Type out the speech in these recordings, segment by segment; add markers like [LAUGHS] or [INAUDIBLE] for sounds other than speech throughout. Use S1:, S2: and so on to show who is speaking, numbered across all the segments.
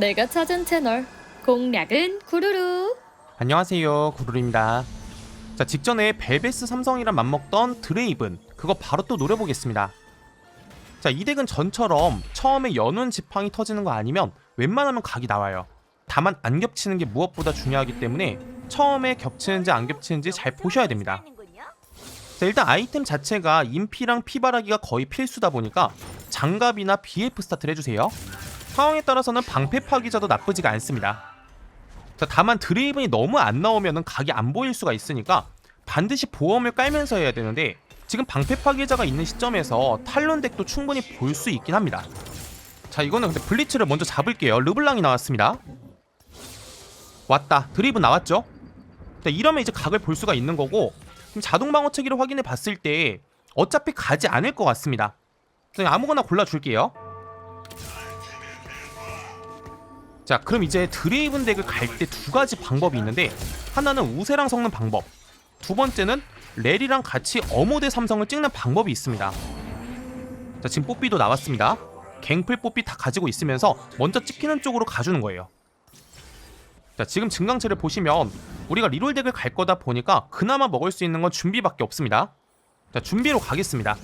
S1: 내가 찾은 채널 공략은 구루루.
S2: 안녕하세요 구루루입니다. 자 직전에 벨베스 삼성이랑 맞먹던 드레이븐 그거 바로 또 노려보겠습니다. 자 이 덱은 전처럼 처음에 연운 지팡이 터지는 거 아니면 웬만하면 각이 나와요. 다만 안 겹치는 게 무엇보다 중요하기 때문에 처음에 겹치는지 안 겹치는지 잘 보셔야 됩니다. 자 일단 아이템 자체가 인피랑 피바라기가 거의 필수다 보니까 장갑이나 BF 스타트를 해주세요 상황에 따라서는 방패 파기자도 나쁘지가 않습니다 자, 다만 드레이븐이 너무 안 나오면은 각이 안 보일 수가 있으니까 반드시 보험을 깔면서 해야 되는데 지금 방패 파괴자가 있는 시점에서 탈론 덱도 충분히 볼 수 있긴 합니다. 자, 이거는 근데 블리츠를 먼저 잡을게요. 르블랑이 나왔습니다. 왔다. 드레이븐 나왔죠? 자, 이러면 이제 각을 볼 수가 있는 거고 자동 방어체기를 확인해 봤을 때 어차피 가지 않을 것 같습니다. 그냥 아무거나 골라줄게요. 자 그럼 이제 드레이븐 덱을 갈 때 두 가지 방법이 있는데 하나는 우세랑 섞는 방법 두 번째는 렐이랑 같이 어모대 삼성을 찍는 방법이 있습니다. 자 지금 뽀삐도 나왔습니다. 갱플 뽀삐 다 가지고 있으면서 먼저 찍히는 쪽으로 가주는 거예요. 자 지금 증강체를 보시면 우리가 리롤 덱을 갈 거다 보니까 그나마 먹을 수 있는 건 준비밖에 없습니다. 자 준비로 가겠습니다.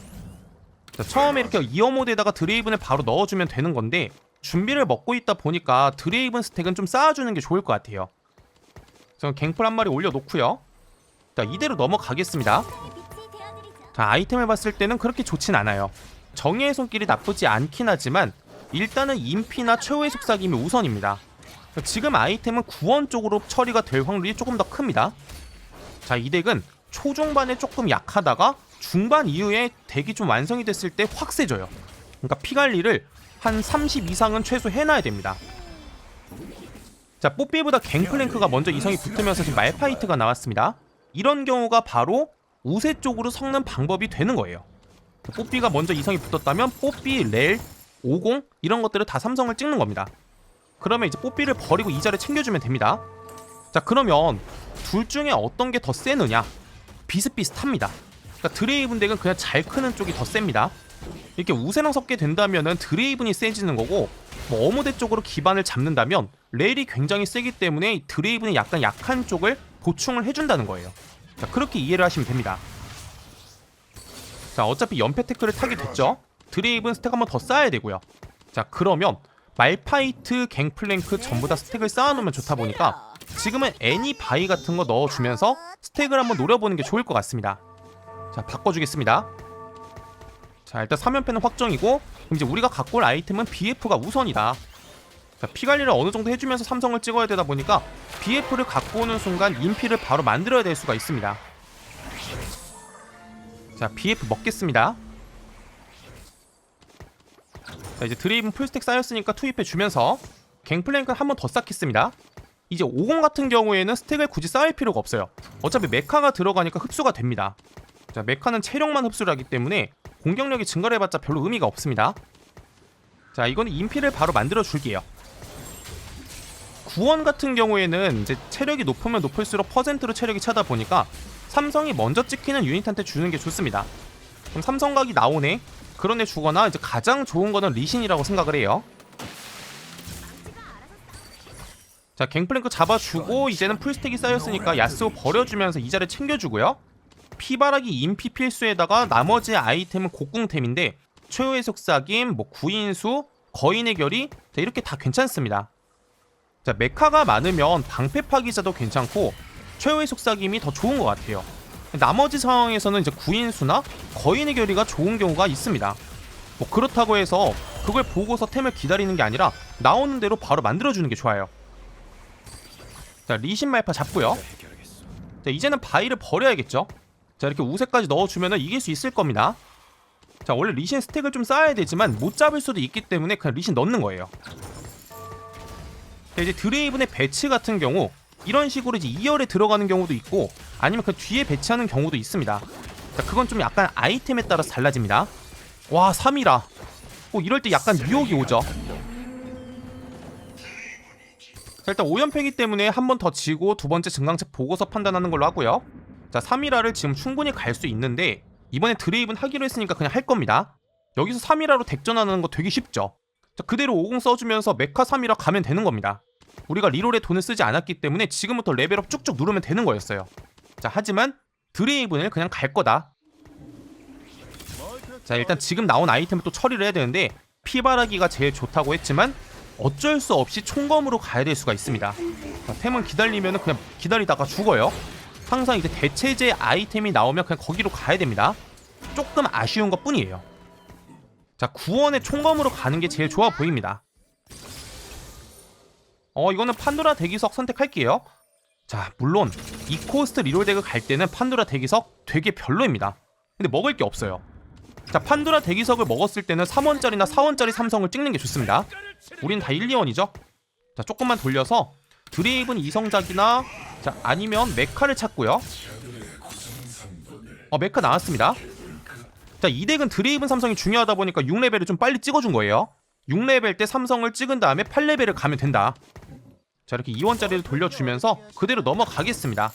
S2: 자 처음에 이렇게 이어모드에다가 드레이븐을 바로 넣어주면 되는 건데 준비를 먹고 있다 보니까 드레이븐 스택은 좀 쌓아주는 게 좋을 것 같아요. 저는 갱플 한 마리 올려놓고요. 자 이대로 넘어가겠습니다. 자 아이템을 봤을 때는 그렇게 좋진 않아요. 정의의 손길이 나쁘지 않긴 하지만 일단은 인피나 최후의 속삭임이 우선입니다. 지금 아이템은 구원 쪽으로 처리가 될 확률이 조금 더 큽니다. 자 이 덱은 초중반에 조금 약하다가 중반 이후에 덱이 좀 완성이 됐을 때 확 세져요. 그러니까 피 관리를 한 30 이상은 최소 해놔야 됩니다. 자, 뽀삐보다 갱플랭크가 먼저 이성이 붙으면서 지금 말파이트가 나왔습니다. 이런 경우가 바로 우세 쪽으로 섞는 방법이 되는 거예요. 뽀삐가 먼저 이성이 붙었다면 뽀삐, 렐, 50 이런 것들을 다 삼성을 찍는 겁니다. 그러면 이제 뽀삐를 버리고 이자를 챙겨주면 됩니다. 자, 그러면 둘 중에 어떤 게 더 세느냐? 비슷비슷합니다. 그러니까 드레이븐 덱은 그냥 잘 크는 쪽이 더 셉니다. 이렇게 우세랑 섞게 된다면은 드레이븐이 세지는 거고 뭐 어모대 쪽으로 기반을 잡는다면 레일이 굉장히 세기 때문에 드레이븐이 약간 약한 쪽을 보충을 해준다는 거예요. 자, 그렇게 이해를 하시면 됩니다. 자 어차피 연패 태클을 타게 됐죠. 드레이븐 스택 한번 더 쌓아야 되고요. 자 그러면 말파이트, 갱플랭크 전부 다 스택을 쌓아놓으면 좋다 보니까 지금은 애니 바이 같은 거 넣어주면서 스택을 한번 노려보는 게 좋을 것 같습니다. 자 바꿔주겠습니다. 자 일단 3연패는 확정이고 이제 우리가 갖고 올 아이템은 BF가 우선이다. 자, 피 관리를 어느 정도 해주면서 삼성을 찍어야 되다 보니까 BF를 갖고 오는 순간 인피를 바로 만들어야 될 수가 있습니다. 자 BF 먹겠습니다. 자 이제 드레이븐 풀스택 쌓였으니까 투입해 주면서 갱플랭크는 한번 더 쌓겠습니다. 이제 50 같은 경우에는 스택을 굳이 쌓을 필요가 없어요. 어차피 메카가 들어가니까 흡수가 됩니다. 자 메카는 체력만 흡수를 하기 때문에 공격력이 증가를 해봤자 별로 의미가 없습니다. 자, 이거는 인피를 바로 만들어 줄게요. 구원 같은 경우에는 이제 체력이 높으면 높을수록 퍼센트로 체력이 차다 보니까 삼성이 먼저 찍히는 유닛한테 주는 게 좋습니다. 그럼 삼성각이 나오네. 그런 애 주거나 이제 가장 좋은 거는 리신이라고 생각을 해요. 자, 갱플랭크 잡아주고 이제는 풀스택이 쌓였으니까 야스오 버려주면서 이자를 챙겨주고요. 피바라기 인피 필수에다가 나머지 아이템은 곡궁템인데 최후의 속삭임, 뭐 구인수, 거인의 결이 자, 이렇게 다 괜찮습니다. 자 메카가 많으면 방패 파기자도 괜찮고 최후의 속삭임이 더 좋은 것 같아요. 나머지 상황에서는 이제 구인수나 거인의 결이가 좋은 경우가 있습니다. 뭐 그렇다고 해서 그걸 보고서 템을 기다리는 게 아니라 나오는 대로 바로 만들어주는 게 좋아요. 자 리신 말파 잡고요. 자 이제는 바위를 버려야겠죠. 자 이렇게 우세까지 넣어주면 이길 수 있을 겁니다. 자 원래 리신 스택을 좀 쌓아야 되지만 못 잡을 수도 있기 때문에 그냥 리신 넣는 거예요. 자 이제 드레이븐의 배치 같은 경우 이런 식으로 이제 2열에 들어가는 경우도 있고 아니면 그 뒤에 배치하는 경우도 있습니다. 자 그건 좀 약간 아이템에 따라서 달라집니다. 와 3이라. 뭐 이럴 때 약간 유혹이 오죠. 자 일단 5연패이기 때문에 한 번 더 지고 두 번째 증강체 보고서 판단하는 걸로 하고요 자 3이라를 지금 충분히 갈 수 있는데 이번에 드레이븐 하기로 했으니까 그냥 할 겁니다 여기서 3이라로 덱전하는 거 되게 쉽죠 자, 그대로 50 써주면서 메카 3이라 가면 되는 겁니다. 우리가 리롤에 돈을 쓰지 않았기 때문에 지금부터 레벨업 쭉쭉 누르면 되는 거였어요. 자, 하지만 드레이븐을 그냥 갈 거다. 자, 일단 지금 나온 아이템을 또 처리를 해야 되는데 피바라기가 제일 좋다고 했지만 어쩔 수 없이 총검으로 가야 될 수가 있습니다. 자, 템은 기다리면 그냥 기다리다가 죽어요. 항상 이제 대체제 아이템이 나오면 그냥 거기로 가야 됩니다. 조금 아쉬운 것 뿐이에요. 자, 구원의 총검으로 가는 게 제일 좋아 보입니다. 어, 이거는 판도라 대기석 선택할게요. 자, 물론 이 코스트 리롤 덱을 갈 때는 판도라 대기석 되게 별로입니다. 근데 먹을 게 없어요. 자, 판도라 대기석을 먹었을 때는 3원짜리나 4원짜리 삼성을 찍는 게 좋습니다. 우린 다 1, 2원이죠. 자, 조금만 돌려서 드레이븐 이성작이나 자, 아니면 메카를 찾고요. 어, 메카 나왔습니다. 자, 이 덱은 드레이븐 삼성이 중요하다 보니까 6레벨을 좀 빨리 찍어준 거예요. 6레벨 때 삼성을 찍은 다음에 8레벨을 가면 된다. 자, 이렇게 2원짜리를 돌려주면서 그대로 넘어가겠습니다.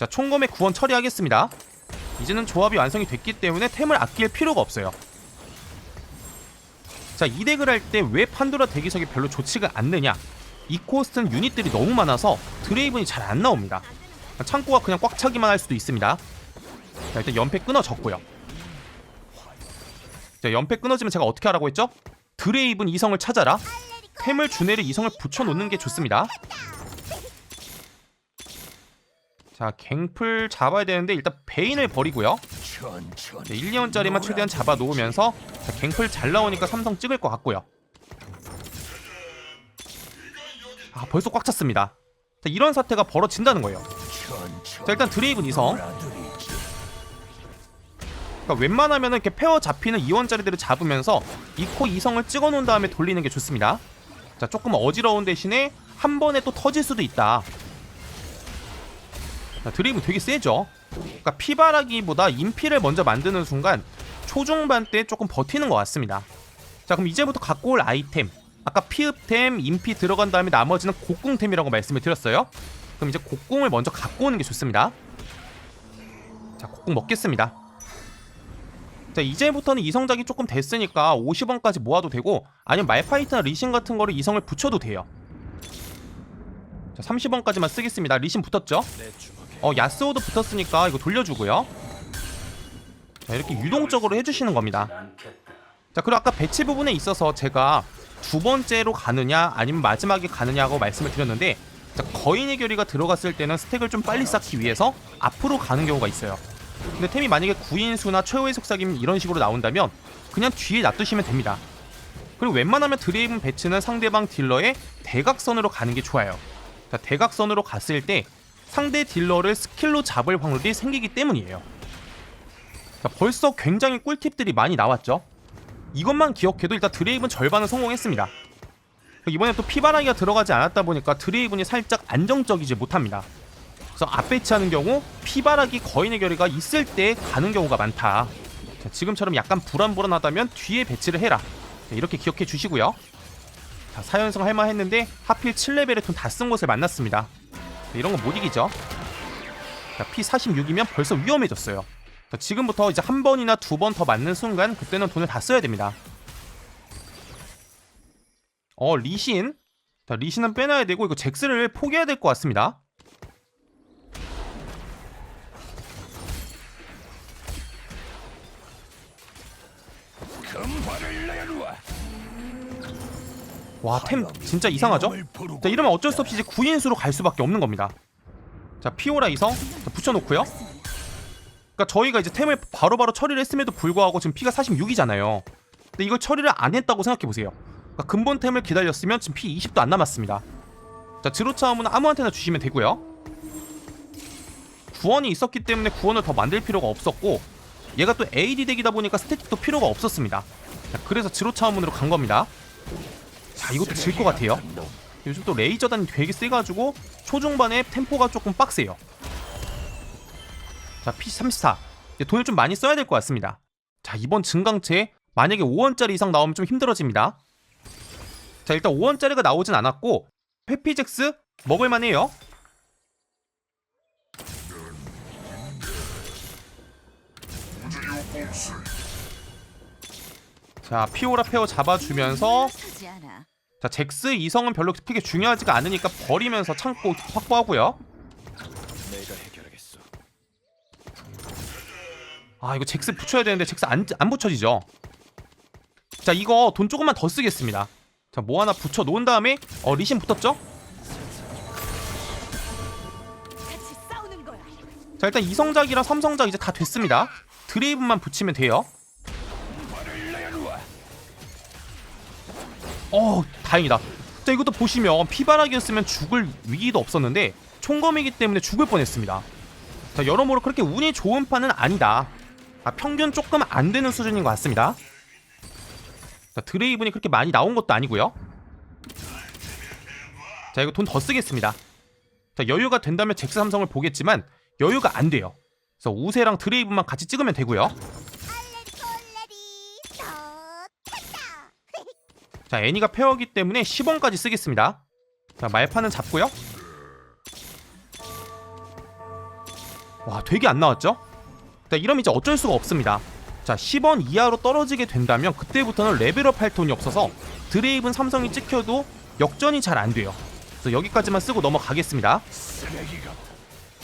S2: 자, 총검의 구원 처리하겠습니다. 이제는 조합이 완성이 됐기 때문에 템을 아낄 필요가 없어요. 자, 이 덱을 할 때 왜 판도라 대기석이 별로 좋지가 않느냐? 이 코스트는 유닛들이 너무 많아서 드레이븐이 잘 안 나옵니다. 창고가 그냥 꽉 차기만 할 수도 있습니다. 자, 일단 연패 끊어졌고요. 자, 연패 끊어지면 제가 어떻게 하라고 했죠? 드레이븐 이성을 찾아라. 템을 주내를 이성을 붙여놓는 게 좋습니다. 자, 갱플 잡아야 되는데 일단 베인을 버리고요. 자, 1, 2원짜리만 최대한 잡아 놓으면서 자, 갱플 잘 나오니까 삼성 찍을 것 같고요. 아, 벌써 꽉 찼습니다. 자, 이런 사태가 벌어진다는 거예요. 자, 일단 드레이븐 이성. 그러니까 웬만하면 이렇게 페어 잡히는 2원짜리들을 잡으면서 2코 2성을 찍어 놓은 다음에 돌리는 게 좋습니다. 자, 조금 어지러운 대신에 한 번에 또 터질 수도 있다. 자, 드리블 되게 세죠. 그러니까 피바라기보다 인피를 먼저 만드는 순간 초중반 때 조금 버티는 것 같습니다. 자, 그럼 이제부터 갖고 올 아이템. 아까 피읍템, 인피 들어간 다음에 나머지는 곡궁템이라고 말씀을 드렸어요. 그럼 이제 곡궁을 먼저 갖고 오는 게 좋습니다. 자, 곡궁 먹겠습니다. 자 이제부터는 이성작이 조금 됐으니까 50원까지 모아도 되고 아니면 말파이트나 리신 같은 거를 이성을 붙여도 돼요 자 30원까지만 쓰겠습니다 리신 붙었죠 어 야스오도 붙었으니까 이거 돌려주고요 자 이렇게 유동적으로 해주시는 겁니다 자 그리고 아까 배치 부분에 있어서 제가 두 번째로 가느냐 아니면 마지막에 가느냐고 말씀을 드렸는데 자, 거인의 결의가 들어갔을 때는 스택을 좀 빨리 쌓기 위해서 앞으로 가는 경우가 있어요 근데 템이 만약에 구인수나 최후의 속삭임 이런 식으로 나온다면 그냥 뒤에 놔두시면 됩니다. 그리고 웬만하면 드레이븐 배치는 상대방 딜러의 대각선으로 가는 게 좋아요. 자, 대각선으로 갔을 때 상대 딜러를 스킬로 잡을 확률이 생기기 때문이에요. 자, 벌써 굉장히 꿀팁들이 많이 나왔죠. 이것만 기억해도 일단 드레이븐 절반은 성공했습니다. 이번에 또 피바라기가 들어가지 않았다 보니까 드레이븐이 살짝 안정적이지 못합니다. 그래서 앞배치하는 경우 피바라기 거인의 결의가 있을 때 가는 경우가 많다. 자, 지금처럼 약간 불안불안하다면 뒤에 배치를 해라. 자, 이렇게 기억해 주시고요. 자, 4연승 할만했는데 하필 7레벨의 돈 다 쓴 곳을 만났습니다. 자, 이런 건 못 이기죠. 자, P46이면 벌써 위험해졌어요. 자, 지금부터 이제 한 번이나 두 번 더 맞는 순간 그때는 돈을 다 써야 됩니다. 어 리신 자, 리신은 빼놔야 되고 이거 잭스를 포기해야 될 것 같습니다. 와 템 진짜 이상하죠? 자 이러면 어쩔 수 없이 이제 9인수로 갈 수밖에 없는 겁니다 자 피오라 이성 자, 붙여놓고요 그러니까 저희가 이제 템을 바로 바로 처리를 했음에도 불구하고 지금 피가 46이잖아요. 근데 이걸 처리를 안 했다고 생각해 보세요. 그러니까 근본 템을 기다렸으면 지금 피 20도 안 남았습니다. 자 드로차움은 아무한테나 주시면 되고요. 구원이 있었기 때문에 구원을 더 만들 필요가 없었고 얘가 또 AD 덱이다 보니까 스태틱도 필요가 없었습니다. 자, 그래서 지로차원문으로 간 겁니다. 자 이것도 질 것 같아요. 요즘 또 레이저단이 되게 세가지고 초중반에 템포가 조금 빡세요 자 P34. 이제 돈을 좀 많이 써야 될 것 같습니다. 자 이번 증강체 만약에 5원짜리 이상 나오면 좀 힘들어집니다. 자 일단 5원짜리가 나오진 않았고 회피잭스 먹을만 해요. 자 피오라 페어 잡아주면서. 자 잭스 이성은 별로 크게 중요하지가 않으니까 버리면서 창고 확보하고요 아 이거 잭스 붙여야 되는데 잭스 안, 안 붙여지죠? 자 이거 돈 조금만 더 쓰겠습니다. 자 뭐 하나 붙여 놓은 다음에 어 리신 붙었죠? 자 일단 이성작이랑 삼성작 이제 다 됐습니다. 드레이브만 붙이면 돼요. 어 다행이다. 자 이것도 보시면 피바라기였으면 죽을 위기도 없었는데 총검이기 때문에 죽을 뻔했습니다. 자 여러모로 그렇게 운이 좋은 판은 아니다 아, 평균 조금 안 되는 수준인 것 같습니다 자 드레이븐이 그렇게 많이 나온 것도 아니고요 자 이거 돈 더 쓰겠습니다 자 여유가 된다면 잭스 삼성을 보겠지만 여유가 안 돼요. 그래서 우세랑 드레이브만 같이 찍으면 되고요. 자 애니가 페어기 때문에 10원까지 쓰겠습니다. 자 말판은 잡고요. 와 되게 안 나왔죠? 자 이러면 이제 어쩔 수가 없습니다. 자 10원 이하로 떨어지게 된다면 그때부터는 레벨업 할 돈이 없어서 드레이븐 삼성이 찍혀도 역전이 잘 안 돼요. 그래서 여기까지만 쓰고 넘어가겠습니다.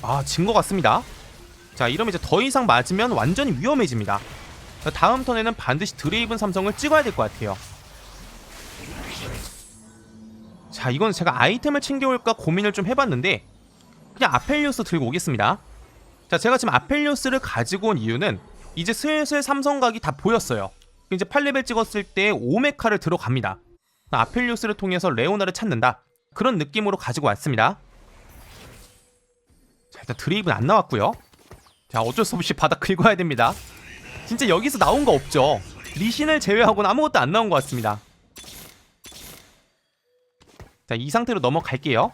S2: 아, 진 것 같습니다. 자, 이러면 이제 더 이상 맞으면 완전히 위험해집니다. 자, 다음 턴에는 반드시 드레이븐 삼성을 찍어야 될 것 같아요. 자, 이건 제가 아이템을 챙겨올까 고민을 좀 해봤는데 그냥 아펠리오스 들고 오겠습니다. 자, 제가 지금 아펠리오스를 가지고 온 이유는 이제 슬슬 삼성각이 다 보였어요. 이제 8레벨 찍었을 때 오메카를 들어갑니다. 아펠리오스를 통해서 레오나를 찾는다. 그런 느낌으로 가지고 왔습니다. 자, 일단 드레이브는 안 나왔고요. 자, 어쩔 수 없이 바닥 긁어야 됩니다. 진짜 여기서 나온 거 없죠. 리신을 제외하고는 아무것도 안 나온 것 같습니다. 자, 이 상태로 넘어갈게요.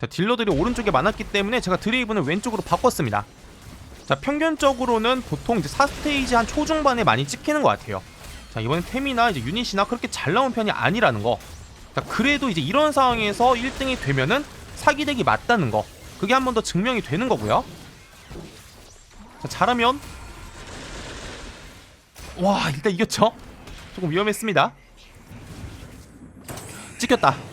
S2: 자, 딜러들이 오른쪽에 많았기 때문에 제가 드레이브는 왼쪽으로 바꿨습니다. 자, 평균적으로는 보통 이제 4스테이지 한 초중반에 많이 찍히는 것 같아요. 자, 이번엔 템이나 이제 유닛이나 그렇게 잘 나온 편이 아니라는 거. 자, 그래도 이제 이런 상황에서 1등이 되면은 사기덱이 맞다는 거. 그게 한 번 더 증명이 되는 거고요. 자, 잘하면 와, 일단 이겼죠? 조금 위험했습니다. 찍혔다.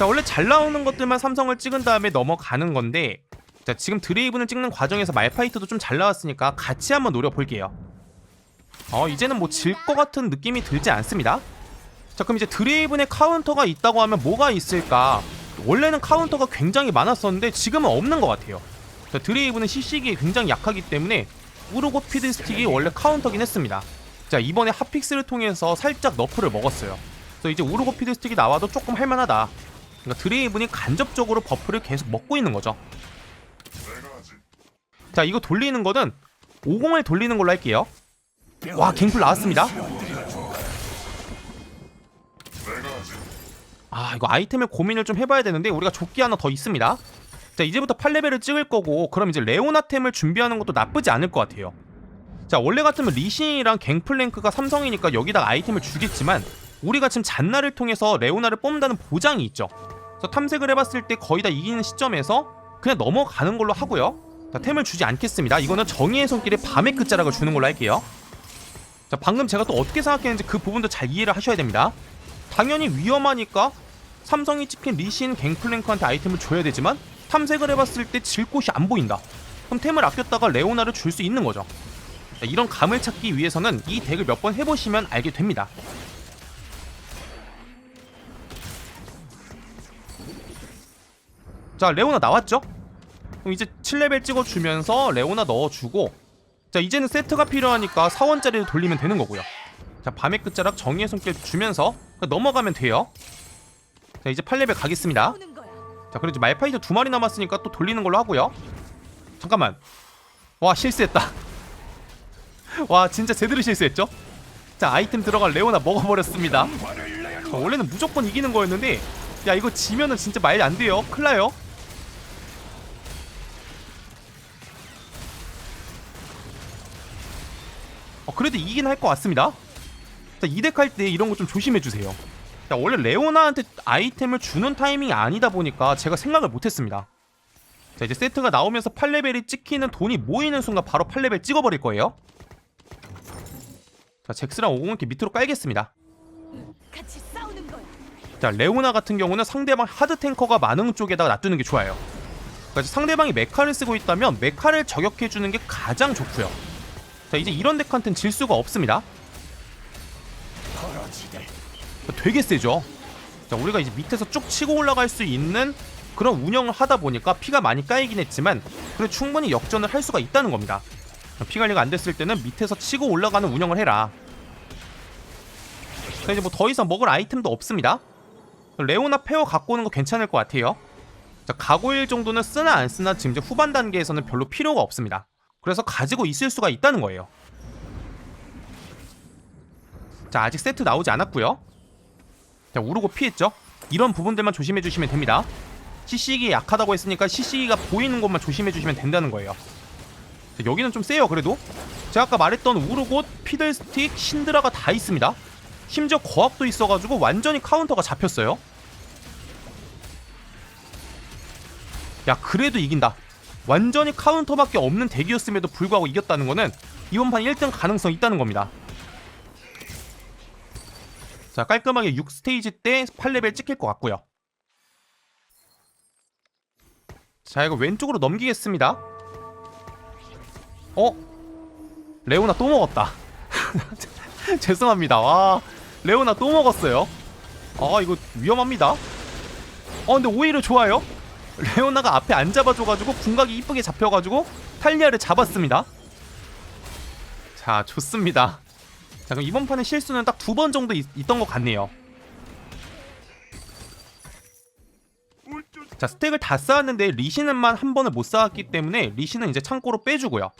S2: 자, 원래 잘 나오는 것들만 삼성을 찍은 다음에 넘어가는 건데 자, 지금 드레이브는 찍는 과정에서 말파이트도 좀 잘 나왔으니까 같이 한번 노려볼게요. 어, 이제는 뭐 질 것 같은 느낌이 들지 않습니다. 자, 그럼 이제 드레이븐의 카운터가 있다고 하면 뭐가 있을까? 원래는 카운터가 굉장히 많았었는데 지금은 없는 것 같아요. 자, 드레이븐은 CC기에 굉장히 약하기 때문에 우르고 피드 스틱이 원래 카운터긴 했습니다. 자, 이번에 핫픽스를 통해서 살짝 너프를 먹었어요. 그래서 이제 우르고 피드 스틱이 나와도 조금 할만하다. 그러니까 드레이븐이 간접적으로 버프를 계속 먹고 있는 거죠. 자, 이거 돌리는 거는 50을 돌리는 걸로 할게요. 와, 갱플 나왔습니다. 아 이거 아이템을 고민을 좀 해봐야 되는데 우리가 조끼 하나 더 있습니다 자 이제부터 8레벨을 찍을 거고 그럼 이제 레오나템을 준비하는 것도 나쁘지 않을 것 같아요 자 원래 같으면 리신이랑 갱플랭크가 삼성이니까 여기다가 아이템을 주겠지만 우리가 지금 잔나를 통해서 레오나를 뽑는다는 보장이 있죠 그래서 탐색을 해봤을 때 거의 다 이기는 시점에서 그냥 넘어가는 걸로 하고요 자 템을 주지 않겠습니다 이거는 정의의 손길에 밤의 끝자락을 주는 걸로 할게요 자 방금 제가 또 어떻게 생각했는지 그 부분도 잘 이해를 하셔야 됩니다 당연히 위험하니까 삼성이 찍힌 리신 갱플랭크한테 아이템을 줘야 되지만 탐색을 해봤을 때 질 곳이 안 보인다. 그럼 템을 아꼈다가 레오나를 줄 수 있는 거죠. 자, 이런 감을 찾기 위해서는 이 덱을 몇 번 해보시면 알게 됩니다. 자 레오나 나왔죠? 그럼 이제 7레벨 찍어주면서 레오나 넣어주고 자 이제는 세트가 필요하니까 4원짜리를 돌리면 되는 거고요. 자 밤의 끝자락 정의의 손길 주면서 넘어가면 돼요. 자 이제 8레벨 가겠습니다. 자 그리고 이제 말파이트 두 마리 남았으니까 또 돌리는 걸로 하고요. 잠깐만. 와 실수했다. [LAUGHS] 와 진짜 제대로 실수했죠? 자 아이템 들어간 레오나 먹어버렸습니다. 자, 원래는 무조건 이기는 거였는데 야 이거 지면은 진짜 말안 돼요. 나요. 어, 그래도 이긴 할 것 같습니다. 자, 이덱 할 때 이런 거 좀 조심해 주세요. 자, 원래 레오나한테 아이템을 주는 타이밍이 아니다 보니까 제가 생각을 못했습니다. 자, 이제 세트가 나오면서 8레벨이 찍히는 돈이 모이는 순간 바로 8레벨 찍어버릴 거예요. 자 잭스랑 오공을 이렇게 밑으로 깔겠습니다. 자 레오나 같은 경우는 상대방 하드 탱커가 많은 쪽에다가 놔두는 게 좋아요. 그러니까 상대방이 메카를 쓰고 있다면 메카를 저격해 주는 게 가장 좋고요. 자 이제 이런 덱한테는 질 수가 없습니다. 되게 세죠. 자 우리가 이제 밑에서 쭉 치고 올라갈 수 있는 그런 운영을 하다 보니까 피가 많이 까이긴 했지만 그래 충분히 역전을 할 수가 있다는 겁니다. 피 관리가 안 됐을 때는 밑에서 치고 올라가는 운영을 해라. 자 이제 뭐 더 이상 먹을 아이템도 없습니다. 레오나 페어 갖고 오는 거 괜찮을 것 같아요. 자, 가고일 정도는 쓰나 안 쓰나 지금 이제 후반 단계에서는 별로 필요가 없습니다. 그래서 가지고 있을 수가 있다는 거예요. 자, 아직 세트 나오지 않았고요. 자, 우르고 피했죠? 이런 부분들만 조심해 주시면 됩니다. CC기 약하다고 했으니까 CC기가 보이는 곳만 조심해 주시면 된다는 거예요. 자, 여기는 좀 세요, 그래도. 제가 아까 말했던 우르곳, 피들스틱, 신드라가 다 있습니다. 심지어 거학도 있어가지고 완전히 카운터가 잡혔어요. 야 그래도 이긴다. 완전히 카운터밖에 없는 덱이었음에도 불구하고 이겼다는 거는 이번 판 1등 가능성 있다는 겁니다. 자 깔끔하게 6스테이지 때 8레벨 찍힐 것 같고요. 자 이거 왼쪽으로 넘기겠습니다. 어? 레오나 또 먹었다. [LAUGHS] 죄송합니다. 와 레오나 또 먹었어요. 아 이거 위험합니다. 어 근데 오히려 좋아요. 레오나가 앞에 안 잡아줘가지고 궁각이 이쁘게 잡혀가지고 탈리아를 잡았습니다. 자 좋습니다. 자 그럼 이번 판의 실수는 딱 두 번 정도 있, 있던 것 같네요. 자 스택을 다 쌓았는데 리시는만 한 번을 못 쌓았기 때문에 리시는 이제 창고로 빼주고요.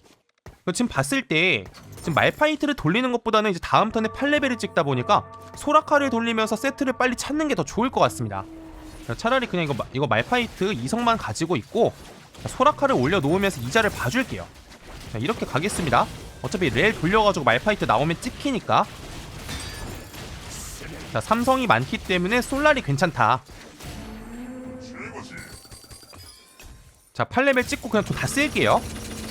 S2: 지금 봤을 때 지금 말파이트를 돌리는 것보다는 이제 다음 턴에 8레벨을 찍다 보니까 소라카를 돌리면서 세트를 빨리 찾는 게 더 좋을 것 같습니다. 자, 차라리 그냥 이거 마- 이거 말파이트 이성만 가지고 있고 자, 소라카를 올려놓으면서 이자를 봐줄게요. 자, 이렇게 가겠습니다. 어차피 렐 돌려가지고 말파이트 나오면 찍히니까. 자 삼성이 많기 때문에 솔라리 괜찮다. 자 8레벨 찍고 그냥 또다 쓸게요.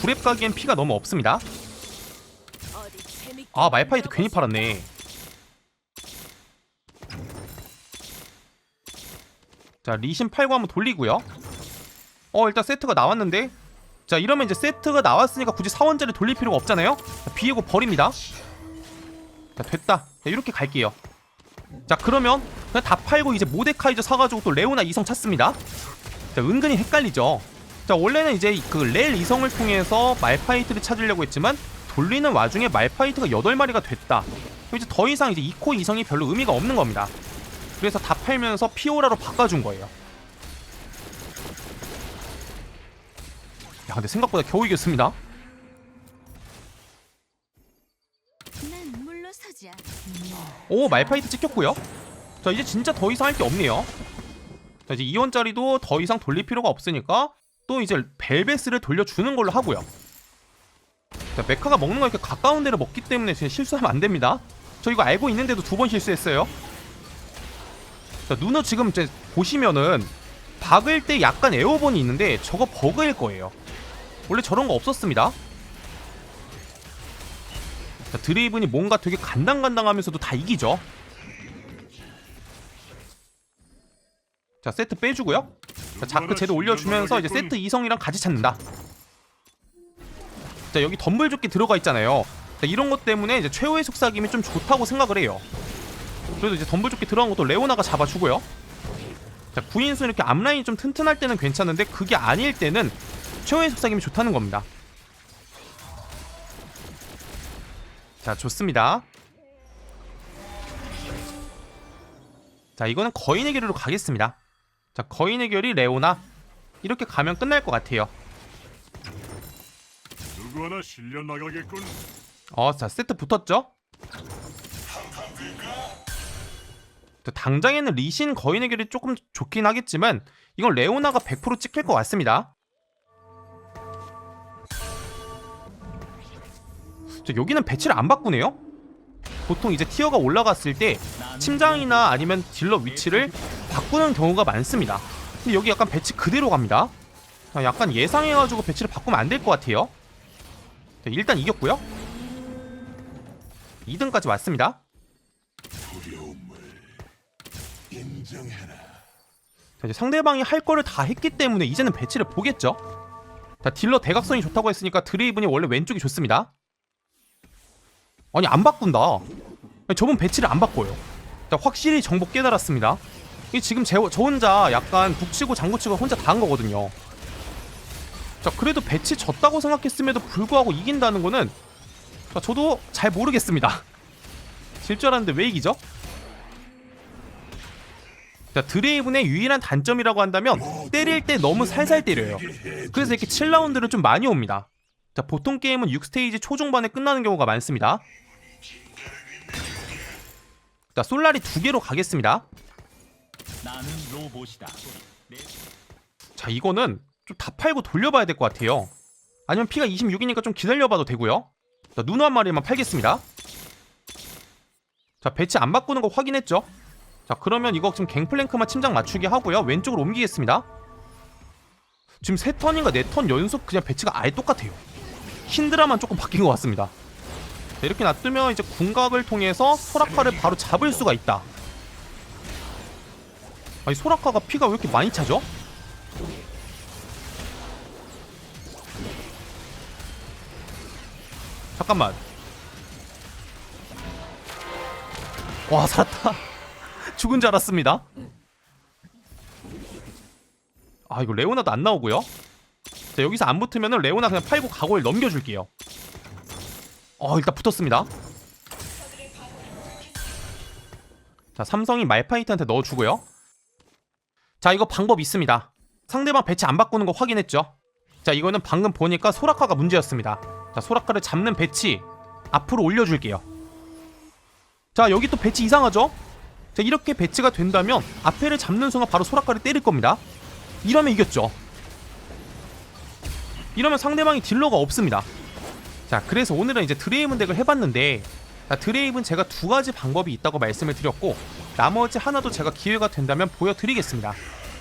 S2: 구랩 가기엔 피가 너무 없습니다. 아 말파이트 괜히 팔았네 자 리신 팔고 한번 돌리고요. 어 일단 세트가 나왔는데. 자 이러면 이제 세트가 나왔으니까 굳이 사원자를 돌릴 필요가 없잖아요? 자, 비에고 버립니다. 자 됐다. 자, 이렇게 갈게요. 자 그러면 그냥 다 팔고 이제 모데카이저 사가지고 또 레오나 이성 찾습니다. 자 은근히 헷갈리죠? 자 원래는 이제 그 렐 이성을 통해서 말파이트를 찾으려고 했지만 돌리는 와중에 말파이트가 8마리가 됐다. 이제 더 이상 이제 2코 이성이 별로 의미가 없는 겁니다. 그래서 다 팔면서 피오라로 바꿔준 거예요. 야, 근데 생각보다 겨우 이겼습니다. 오, 말파이트 찍혔고요. 자, 이제 진짜 더 이상 할 게 없네요. 자, 이제 2원짜리도 더 이상 돌릴 필요가 없으니까 또 이제 벨베스를 돌려주는 걸로 하고요. 자, 메카가 먹는 거 이렇게 가까운 데를 먹기 때문에 실수하면 안 됩니다. 저 이거 알고 있는데도 두 번 실수했어요. 자, 누누 지금 이제 보시면은 박을 때 약간 에어본이 있는데 저거 버그일 거예요. 원래 저런 거 없었습니다. 자, 드레이븐이 뭔가 되게 간당간당하면서도 다 이기죠. 자, 세트 빼주고요. 자, 자크 제도 올려주면서 이제 세트 이성이랑 같이 찾는다. 자, 여기 덤블 조끼 들어가 있잖아요. 자, 이런 것 때문에 이제 최후의 속삭임이 좀 좋다고 생각을 해요. 그래도 이제 덤블조끼 들어간 것도 레오나가 잡아주고요. 자, 구인수 이렇게 앞라인이 좀 튼튼할 때는 괜찮은데 그게 아닐 때는 최후의 속삭임이 좋다는 겁니다. 자, 좋습니다. 자, 이거는 거인의 결의로 가겠습니다. 자, 거인의 결의 레오나 이렇게 가면 끝날 것 같아요.
S3: 누구 하나 실려 나가겠군.
S2: 어, 자 세트 붙었죠? 자, 당장에는 리신 거인의 결이 조금 좋긴 하겠지만 이건 레오나가 100% 찍힐 것 같습니다. 자, 여기는 배치를 안 바꾸네요? 보통 이제 티어가 올라갔을 때 침장이나 아니면 딜러 위치를 바꾸는 경우가 많습니다. 근데 여기 약간 배치 그대로 갑니다. 자, 약간 예상해가지고 배치를 바꾸면 안 될 것 같아요. 자, 일단 이겼고요. 2등까지 왔습니다. 자, 이제 상대방이 할 거를 다 했기 때문에 이제는 배치를 보겠죠. 자, 딜러 대각선이 좋다고 했으니까 드레이븐이 원래 왼쪽이 좋습니다. 아니 안 바꾼다. 아니, 저분 배치를 안 바꿔요. 자, 확실히 정보 깨달았습니다. 이 지금 제, 저 혼자 약간 북치고 장구치고 혼자 다 한 거거든요. 자, 그래도 배치 졌다고 생각했음에도 불구하고 이긴다는 거는 자, 저도 잘 모르겠습니다. [LAUGHS] 질 줄 알았는데 왜 이기죠? 자, 드레이븐의 유일한 단점이라고 한다면 때릴 때 너무 살살 때려요. 그래서 이렇게 7라운드를 좀 많이 옵니다. 자, 보통 게임은 6스테이지 초중반에 끝나는 경우가 많습니다. 자, 솔라리 두 개로
S4: 가겠습니다.
S2: 자, 이거는 좀 다 팔고 돌려봐야 될 것 같아요. 아니면 피가 26이니까 좀 기다려봐도 되고요. 자, 누누 한 마리만 팔겠습니다. 자, 배치 안 바꾸는 거 확인했죠? 자, 그러면 이거 지금 갱플랭크만 침장 맞추기 하고요. 왼쪽으로 옮기겠습니다. 지금 세 턴인가 네 턴 연속 그냥 배치가 아예 똑같아요. 힌드라만 조금 바뀐 것 같습니다. 자, 이렇게 놔두면 이제 궁각을 통해서 소라카를 바로 잡을 수가 있다. 아니 소라카가 피가 왜 이렇게 많이 차죠? 잠깐만. 와 살았다. 죽은 줄 알았습니다. 아 이거 레오나도 안 나오고요. 자 여기서 안 붙으면은 레오나 그냥 팔고 각오를 넘겨줄게요. 어 일단 붙었습니다. 자 삼성이 말파이트한테 넣어주고요. 자 이거 방법 있습니다. 상대방 배치 안 바꾸는 거 확인했죠? 자 이거는 방금 보니까 소라카가 문제였습니다. 자 소라카를 잡는 배치 앞으로 올려줄게요. 자 여기 또 배치 이상하죠? 자 이렇게 배치가 된다면 앞에를 잡는 순간 바로 소라카를 때릴 겁니다. 이러면 이겼죠. 이러면 상대방이 딜러가 없습니다. 자 그래서 오늘은 이제 드레이븐 덱을 해봤는데 자, 드레이븐 제가 두 가지 방법이 있다고 말씀을 드렸고 나머지 하나도 제가 기회가 된다면 보여드리겠습니다.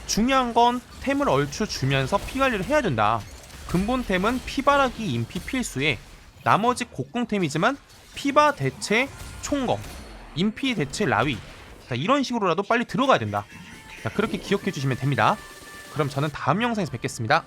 S2: 중요한 건 템을 얼추 주면서 피 관리를 해야 된다. 근본 템은 피바라기 인피 필수에 나머지 곡궁 템이지만 피바 대체 총검, 인피 대체 라위 자, 이런 식으로라도 빨리 들어가야 된다. 자, 그렇게 기억해 주시면 됩니다. 그럼 저는 다음 영상에서 뵙겠습니다.